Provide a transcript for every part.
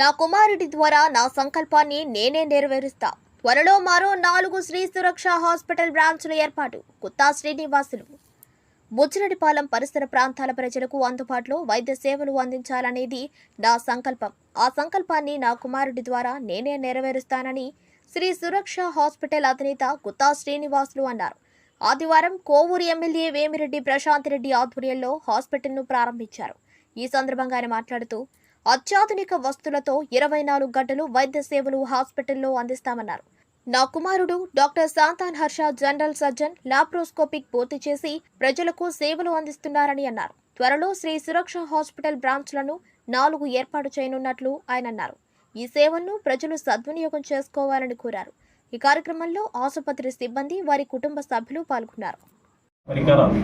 నా కుమారుడి ద్వారా నా సంకల్పాన్ని నేనే నెరవేరుస్తా. త్వరలో మరో నాలుగు శ్రీ సురక్ష హాస్పిటల్ బ్రాంచ్ల ఏర్పాటు. కుత్తా శ్రీనివాసులు. బుచ్చిరెడ్డిపాలెం పరిసర ప్రాంతాల ప్రజలకు అందుబాటులో వైద్య సేవలు అందించాలనేది నా సంకల్పం. ఆ సంకల్పాన్ని నా కుమారుడి ద్వారా నేనే నెరవేరుస్తానని శ్రీ సురక్ష హాస్పిటల్ అధినేత గుత్తా శ్రీనివాసులు అన్నారు. ఆదివారం కోవూరు ఎమ్మెల్యే వేమిరెడ్డి ప్రశాంత్ రెడ్డి ఆధ్వర్యంలో హాస్పిటల్ను ప్రారంభించారు. ఈ సందర్భంగా ఆయన మాట్లాడుతూ అత్యాధునిక వస్తువులతో ఇరవై నాలుగు గంటలు వైద్య సేవలు హాస్పిటల్లో అందిస్తామన్నారు. నా కుమారుడు doctor Shantan Harsha general surgeon laparoscopic పూర్తి చేసి ప్రజలకు సేవలు అందిస్తున్నారని అన్నారు. త్వరలో శ్రీ సురక్ష హాస్పిటల్ బ్రాంచ్లను నాలుగు ఏర్పాటు చేయనున్నట్లు ఆయన అన్నారు. ఈ సేవలను ప్రజలు సద్వినియోగం చేసుకోవాలని కోరారు. ఈ కార్యక్రమంలో ఆసుపత్రి సిబ్బంది వారి కుటుంబ సభ్యులు పాల్గొన్నారు. పరికరాలు.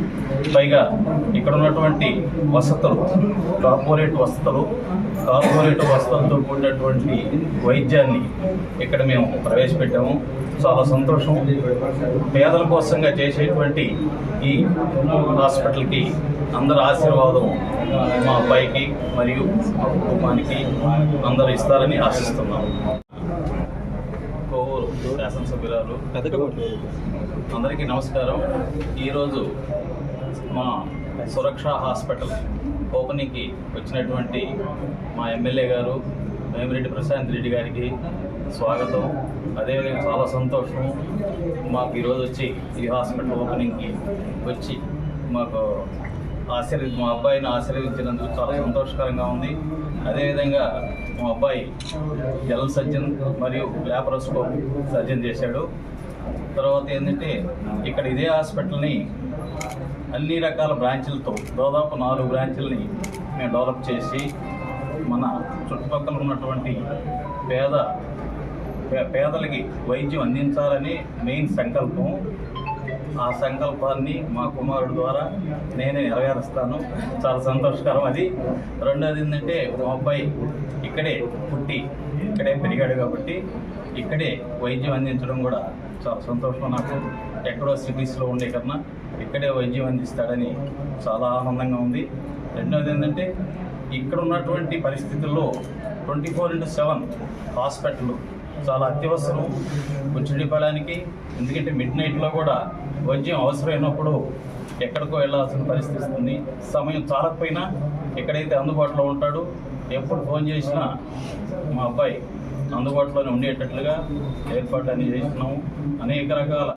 పైగా ఇక్కడ ఉన్నటువంటి వసతులు కార్పొరేట్ వసతులు కార్పొరేట్ వసతులతో కూడినటువంటి వైద్యాన్ని ఇక్కడ మేము ప్రవేశపెట్టాము. చాలా సంతోషం. పేదల కోసంగా చేసేటువంటి ఈ హాస్పిటల్కి అందరి ఆశీర్వాదం మా అబ్బాయికి మరియు మా కుటుంబానికి అందరూ ఇస్తారని ఆశిస్తున్నాము. శాసనసభ్యురాలు. అందరికీ నమస్కారం. ఈరోజు మా సురక్ష హాస్పిటల్ ఓపెనింగ్కి వచ్చినటువంటి మా ఎమ్మెల్యే గారు వేమిరెడ్డి ప్రశాంత్ రెడ్డి గారికి స్వాగతం. అదేవిధంగా చాలా సంతోషం మాకు ఈరోజు వచ్చి ఈ హాస్పిటల్ ఓపెనింగ్కి వచ్చి మాకు ఆశీర్వ మా అబ్బాయిని ఆశీర్వదించినందుకు చాలా సంతోషకరంగా ఉంది. అదేవిధంగా మా అబ్బాయి ఎల్ సర్జన్ మరియు ల్యాప్రోస్కోప్ సర్జన్ చేశాడు. తర్వాత ఏంటంటే ఇక్కడ ఇదే హాస్పిటల్ని అన్ని రకాల బ్రాంచులతో దాదాపు నాలుగు బ్రాంచుల్ని మేము డెవలప్ చేసి మన చుట్టుపక్కల ఉన్నటువంటి పేద పే- పేదలకి వైద్యం అందించాలని మెయిన్ సంకల్పం ఆ సంకల్పాన్ని మా కుమారుడు ద్వారా నేనే నెరవేరుస్తాను. చాలా సంతోషకరం అది. రెండోది ఏంటంటే మా అబ్బాయి ఇక్కడే పుట్టి ఇక్కడే పెరిగాడు కాబట్టి ఇక్కడే వైద్యం అందించడం కూడా చాలా సంతోషం నాకు. ఎక్కడో సిటీస్లో ఉండే కన్నా ఇక్కడే వైద్యం అందిస్తాడని చాలా ఆనందంగా ఉంది. రెండోది ఏంటంటే ఇక్కడ ఉన్నటువంటి పరిస్థితుల్లో twenty four into seven hospital చాలా అత్యవసరం బుచ్చిడిపాడానికి ఎందుకంటే మిడ్ నైట్లో కూడా వైద్యం అవసరమైనప్పుడు ఎక్కడికో వెళ్ళాల్సిన పరిస్థితి వస్తుంది. సమయం చాలకపోయినా ఎక్కడైతే అందుబాటులో ఉంటాడో ఎప్పుడు ఫోన్ చేసినా మా అబ్బాయి అందుబాటులోనే ఉండేటట్లుగా ఏర్పాటు అన్ని చేసినాము అనేక రకాల